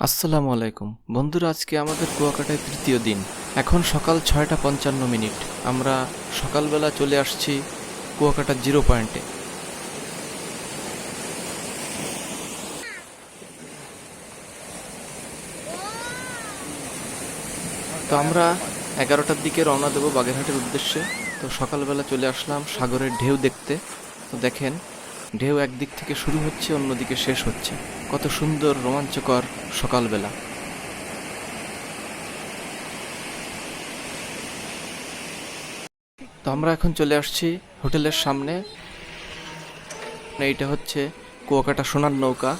আসসালামু আলাইকুম। বন্ধুরা, আজকে আমাদের কুয়াকাটায় তৃতীয় দিন। এখন সকাল ছয়টা পঞ্চান্ন মিনিট। আমরা সকালবেলা চলে আসছি কুয়াকাটা জিরো পয়েন্টে। তো আমরা এগারোটার দিকে রওনা দেবো বাগেরহাটের উদ্দেশ্যে। তো সকালবেলা চলে আসলাম সাগরের ঢেউ দেখতে। তো দেখেন ঢেউ একদিক থেকে শুরু হচ্ছে, অন্যদিকে শেষ হচ্ছে। কত সুন্দর, রোমাঞ্চকর সকালবেলা। তো আমরা এখন চলে আসছি হোটেলের সামনে। এইটা হচ্ছে কুয়াকাটা সোনার নৌকা।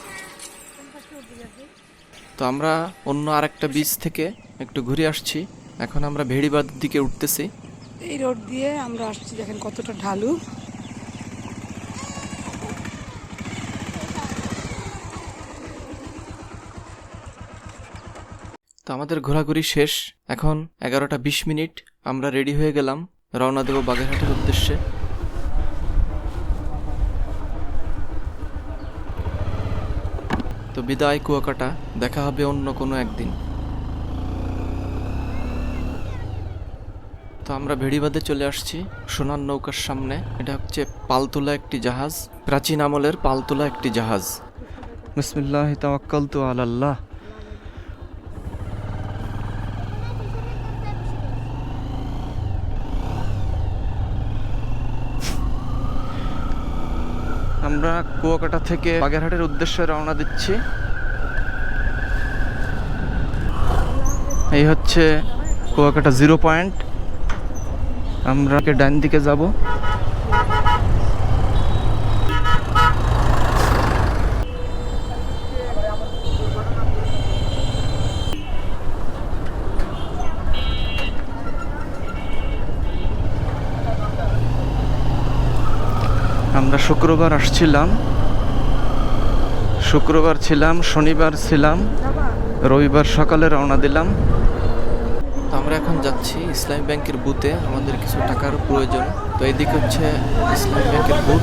তো আমরা অন্য আরেকটা বিচ থেকে একটু ঘুরে আসছি। এখন আমরা ভেড়িবাদের দিকে উঠতেছি। এই রোড দিয়ে আমরা আসছি দেখেন কতটা ঢালু। তো আমাদের ঘোরাঘুরি শেষ। এখন এগারোটা বিশ মিনিট, আমরা রেডি হয়ে গেলাম রওনা দেব বাগেরহাটের উদ্দেশ্যে। তো বিদায় কুয়াকাটা, দেখা হবে অন্য কোনো একদিন। তো আমরা ভেড়িবাদে চলে আসছি, সোনার নৌকার সামনে। এটা হচ্ছে পালতোলা একটি জাহাজ, প্রাচীন আমলের পালতোলা একটি জাহাজ। বিসমিল্লাহ তাওয়াক্কালতু আলাল্লাহ। আমরা কুয়াকাটা থেকে বাগেরহাটের উদ্দেশ্যে রওনা দিচ্ছি। এই হচ্ছে কুয়াকাটা জিরো পয়েন্ট। আমরা ডান দিকে যাব আমরা শুক্রবার আসছিলাম। শুক্রবার ছিলাম, শনিবার ছিলাম, রবিবার সকালে রওনা দিলাম। তো আমরা এখন যাচ্ছি ইসলামী ব্যাংকের বুথে, আমাদের কিছু টাকার প্রয়োজন। তো এদিকে হচ্ছে ইসলামী ব্যাংকের বুথ।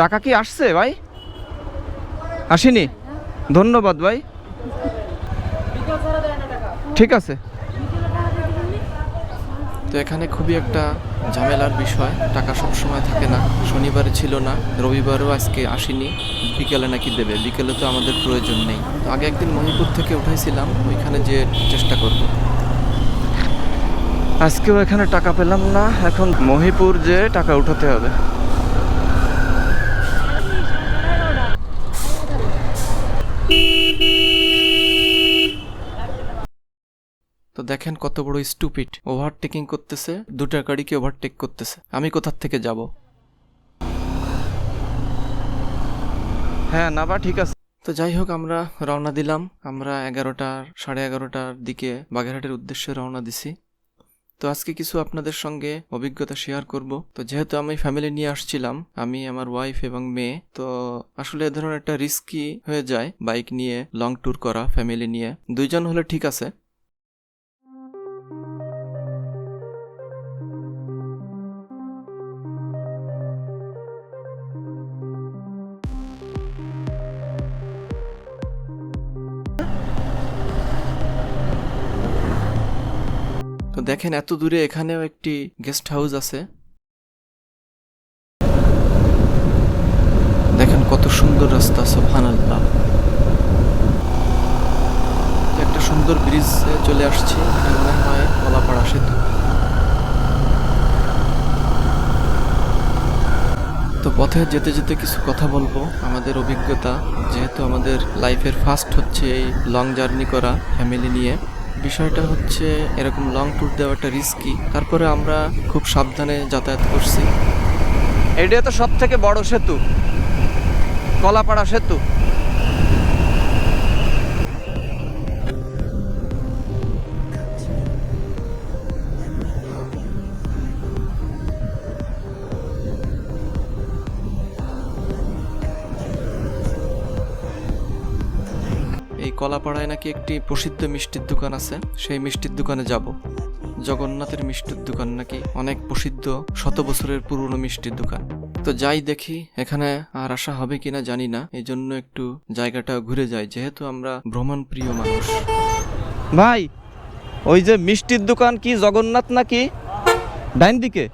টাকা কি আসছে ভাই? আসেনি? ধন্যবাদ ভাই। ঠিক আছে। তো এখানে খুবই একটা ঝামেলার বিষয়। টাকা সবসময় থাকে না। শনিবারে ছিল না, রবিবারও আজকে আসেনি। বিকেলে নাকি দেবে। বিকেলে তো আমাদের প্রয়োজন নেই। তো আগে একদিন মণিপুর থেকে উঠাইছিলাম, ওইখানে যে চেষ্টা করব। আজকেও এখানে টাকা পেলাম না। এখন মহিপুর যে টাকা উঠাতে হবে তো দেখেন কত বড় স্টুপিড ওভারটেকিং করতেছে দুটা গাড়িকে ওভারটেক করতেছে। আমি কোথার থেকে যাব? হ্যাঁ না বা ঠিক আছে। তো যাই হোক আমরা রওনা দিলাম। আমরা এগারোটার সাড়ে এগারোটার দিকে বাগেরহাটের উদ্দেশ্যে রওনা দিছি। তো আজকে কিছু আপনাদের সঙ্গে অভিজ্ঞতা শেয়ার করব। তো যেহেতু আমি ফ্যামিলি নিয়ে আসছিলাম আমি আমার ওয়াইফ এবং মেয়ে তো আসলে এ ধরনের একটা রিস্কি হয়ে যায় বাইক নিয়ে লং ট্যুর করা ফ্যামিলি নিয়ে। দুইজন হলে ঠিক আছে। দেখেন, এত দূরে এখানেও একটি গেস্ট হাউস আছে। দেখেন কত সুন্দর রাস্তা সোফান আল্লাহ একটা সুন্দর ব্রিজ চলে আসছে মনে হয় কলাপাড়া সেতু। তো পথে যেতে যেতে কিছু কথা বলব, আমাদের অভিজ্ঞতা। যেহেতু আমাদের লাইফের ফার্স্ট হচ্ছে এই লং জার্নি করা ফ্যামিলি নিয়ে। বিষয়টা হচ্ছে এরকম লং ট্যুর দেওয়াটা রিস্কি তারপরে আমরা খুব সাবধানে যাতায়াত করছি। এটা তো সব থেকে বড় সেতু। কলাপাড়া সেতু। কলাপাড়ায় নাকি একটি প্রসিদ্ধ মিষ্টির দোকান আছে, সেই মিষ্টির দোকানে যাব। জগন্নাথের মিষ্টির দোকান নাকি অনেক প্রসিদ্ধ শত বছরের পুরনো মিষ্টির দোকান। তো যাই দেখি, এখানে আর আসা হবে কিনা জানি না এই জন্য একটু জায়গাটা ঘুরে যাই, যেহেতু আমরা ভ্রমণ প্রিয় মানুষ। ভাই, ওই যে মিষ্টির দোকান কি জগন্নাথ নাকি? ডাইন দিকে।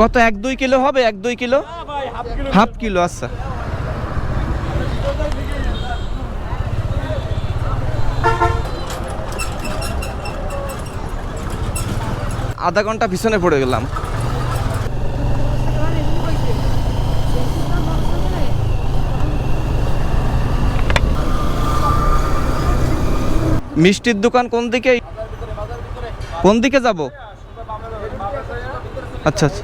কত, এক দুই কিলো হবে? এক দুই কিলো? হাফ কিলো আচ্ছা। আধা ঘণ্টা পিছনে পড়ে গেলাম। মিষ্টির দোকান কোন দিকে? কোন দিকে যাব? আচ্ছা আচ্ছা।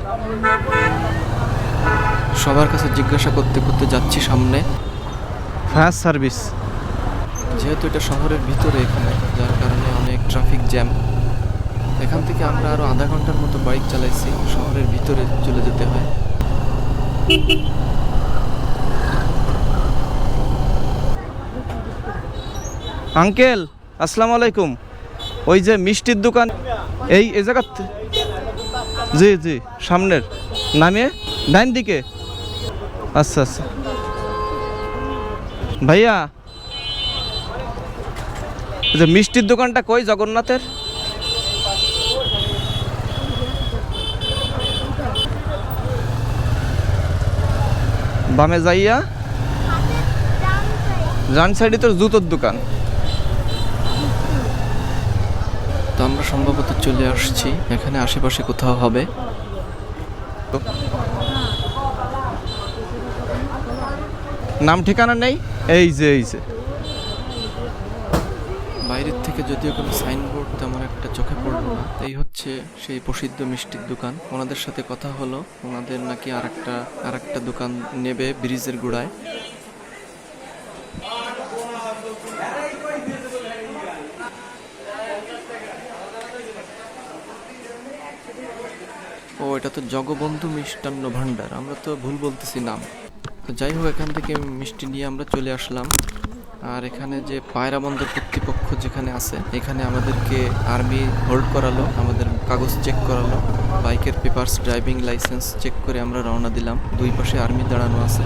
সবার কাছে জিজ্ঞাসা করতে করতে যাচ্ছি সামনে। Fire service. যেহেতু এটা শহরের ভিতরে এখানে যার কারণে অনেক ট্রাফিক জ্যাম এখান থেকে আমরা আরও আধা ঘণ্টার মতো বাইক চালাইছি শহরের ভিতরে চলে যেতে হয়। আঙ্কেল আসসালামু আলাইকুম। ওই যে মিষ্টির দোকান এই এই জায়গা জি জি সামনের নামে ডাইন দিকে। আচ্ছা আচ্ছা। ভাইয়া যে মিষ্টির দোকানটা কই জগন্নাথের? বামে যাইয়া ডান সাইডে। তোর জুতোর দোকান। আমরা সম্ভবত চলে আসছি। এখানে আশেপাশে কোথাও হবে। নাম ঠিকানা নেই? এই যে এই যে। বাইরের থেকে যদিও কোনো সাইনবোর্ড তেমন একটা চোখে পড়ল না। এই হচ্ছে সেই প্রসিদ্ধ মিষ্টির দোকান। ওনাদের সাথে কথা হলো। ওনাদের নাকি আর একটা আর একটা দোকান নেবে ব্রিজের গোড়ায়। ও, এটা তো জগবন্ধু মিষ্টান্ন ভাণ্ডার, আমরা তো ভুল বলতেছি নাম। তো যাই হোক, এখান থেকে মিষ্টি নিয়ে আমরা চলে আসলাম। আর এখানে যে পায়রা বন্দর কর্তৃপক্ষ যেখানে আছে, এখানে আমাদেরকে আর্মি হোল্ড করালো, আমাদের কাগজ চেক করালো, বাইকের পেপার্স, ড্রাইভিং লাইসেন্স চেক করে আমরা রওনা দিলাম। দুই পাশে আর্মি দাঁড়ানো আছে।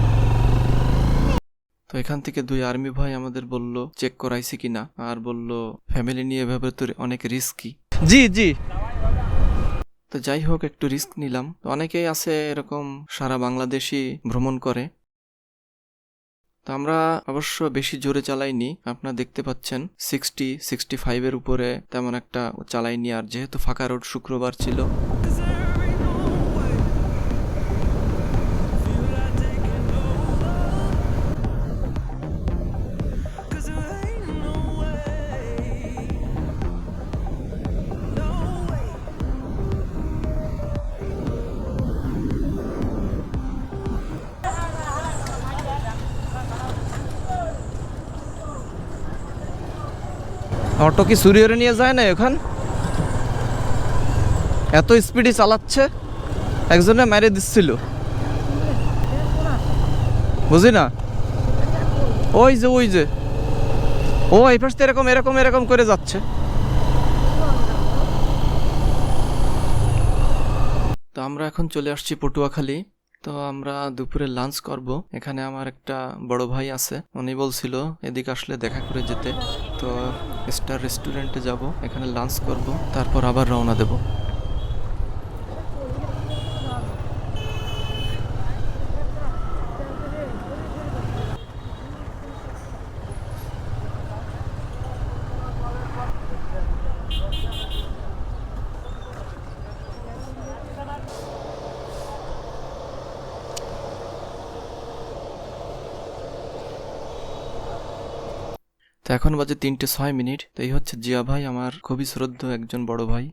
তো এখান থেকে দুই আর্মি ভাই আমাদের বলল, চেক করাইছি কিনা? আর বলল, ফ্যামিলি নিয়ে এভাবে তো অনেক রিস্কি। জি জি। তো যাই হোক, একটু রিস্ক নিলাম। তো অনেকেই আছে এরকম সারা বাংলাদেশি ভ্রমণ করে। তো আমরা অবশ্য বেশি জোরে চালাইনি, আপনারা দেখতে পাচ্ছেন। সিক্সটি সিক্সটি ফাইভের উপরে তেমন একটা চালাইনি, আর যেহেতু ফাঁকা রোড শুক্রবার ছিল। অটো কি সুরিয়রে নিয়ে যায় না ওখান এত স্পিডে চালাচ্ছে? একজনে মেরে দিচ্ছিল। বুঝি না? ওই যে ওই যে। ও, এই পাশ এরকম এরকম এরকম করে যাচ্ছে। তো আমরা এখন চলে আসছি পটুয়াখালী। তো আমরা দুপুরে লাঞ্চ করব। এখানে আমার একটা বড় ভাই আছে। উনি বলছিল, এদিকে আসলে দেখা করে যেতে। তো স্টার রেস্টুরেন্টে যাব এখানে লাঞ্চ করব তারপর আবার রওনা দেব। তো এখন বাজে তিনটে ছয় মিনিট তো এই হচ্ছে জিয়া ভাই আমার খুবই শ্রদ্ধ একজন বড় ভাই।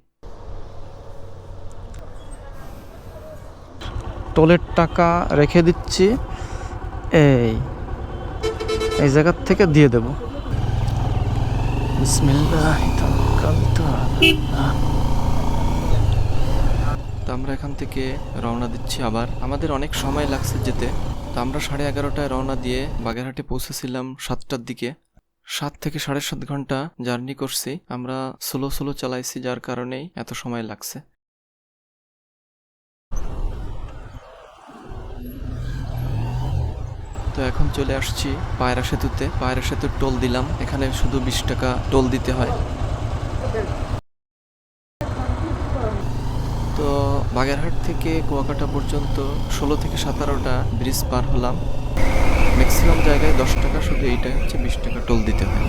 টোলের টাকা রেখে দিচ্ছি এই এই জায়গার থেকে দিয়ে দেব। তো আমরা এখান থেকে রওনা দিচ্ছি আবার। আমাদের অনেক সময় লাগছে যেতে তো আমরা সাড়ে এগারোটায় রওনা দিয়ে বাগেরহাটে পৌঁছেছিলাম সাতটার দিকে। সাত থেকে সাড়ে সাত ঘণ্টা জার্নি করছি। আমরা স্লো স্লো চালাইছি, যার কারণেই এত সময় লাগছে। তো এখন চলে আসছি পায়রা সেতুতে। পায়রা সেতুর টোল দিলাম। এখানে শুধু বিশ টাকা টোল দিতে হয়। তো বাগেরহাট থেকে কুয়াকাটা পর্যন্ত ষোলো থেকে সতেরোটা ব্রিজ পার হলাম। ম্যাক্সিমাম জায়গায় দশ টাকা, শুধু এইটাই হচ্ছে বিশ টাকা টোল দিতে হয়।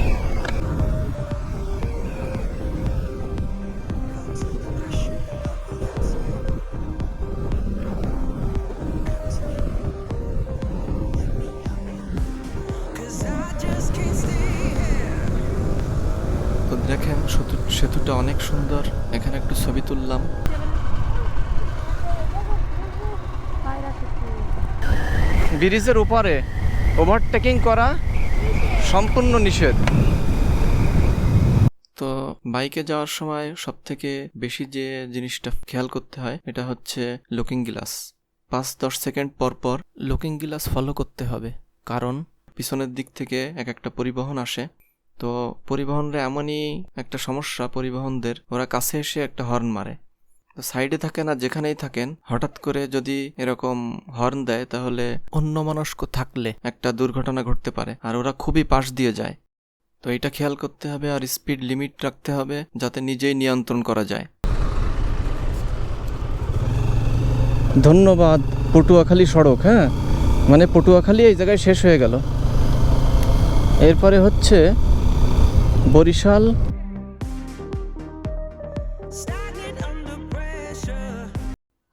দেখেন, সেতু সেতুটা অনেক সুন্দর। এখানে একটু ছবি তুললাম। ব্রিজের উপরে ওভারটেকিং করা সম্পূর্ণ নিষেধ। তো বাইকে যাওয়ার সময় সব থেকে বেশি যে জিনিসটা খেয়াল করতে হয়, এটা হচ্ছে লুকিং গ্লাস পাঁচ দশ সেকেন্ড পর পর লুকিং গ্লাস ফলো করতে হবে। কারণ পিছনের দিক থেকে এক একটা পরিবহন আসে। তো পরিবহনরা এমনই একটা সমস্যা, পরিবহনদের। ওরা কাছে এসে একটা হর্ন মারে। তো সাইডে থাকেন আর যেখানেই থাকেন, হঠাৎ করে যদি এরকম হর্ন দেয়, তাহলে অন্য মনস্ক থাকলে একটা দুর্ঘটনা ঘটতে পারে আর ওরা খুবই পাশ দিয়ে যায়। তো এটা খেয়াল করতে হবে আর স্পিড লিমিট রাখতে হবে যাতে নিজেই নিয়ন্ত্রণ করা যায়। ধন্যবাদ, পটুয়াখালী সড়ক হ্যাঁ? মানে পটুয়াখালী এই জায়গায় শেষ হয়ে গেল। এরপরে হচ্ছে বরিশাল।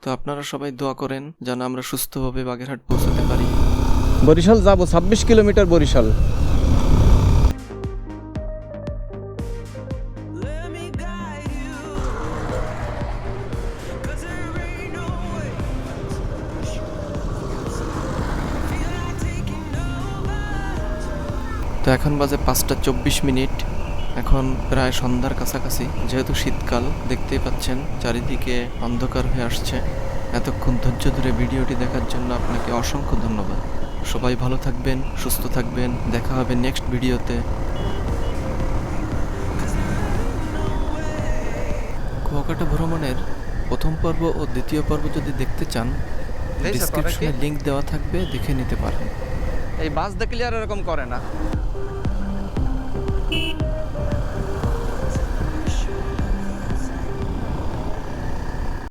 তো আপনারা সবাই দোয়া করেন যেন আমরা সুস্থভাবে বাগেরহাট পৌঁছাতে পারি। বরিশাল যাব ছাব্বিশ কিলোমিটার বরিশাল। তো এখন বাজে পাঁচটা চব্বিশ মিনিট। এখন প্রায় সন্ধ্যার কাছাকাছি যেহেতু শীতকাল দেখতেই পাচ্ছেন চারিদিকে অন্ধকার হয়ে আসছে। এতক্ষণ ধৈর্য ধরে ভিডিওটি দেখার জন্য আপনাকে অসংখ্য ধন্যবাদ। সবাই ভালো থাকবেন সুস্থ থাকবেন দেখা হবে নেক্সট ভিডিওতে। কুয়াকাটা ভ্রমণের প্রথম পর্ব ও দ্বিতীয় পর্ব যদি দেখতে চান ডিসক্রিপশনে লিংক দেওয়া থাকবে দেখে নিতে পারেন। এই বাস দেখলে আর এরকম করে না।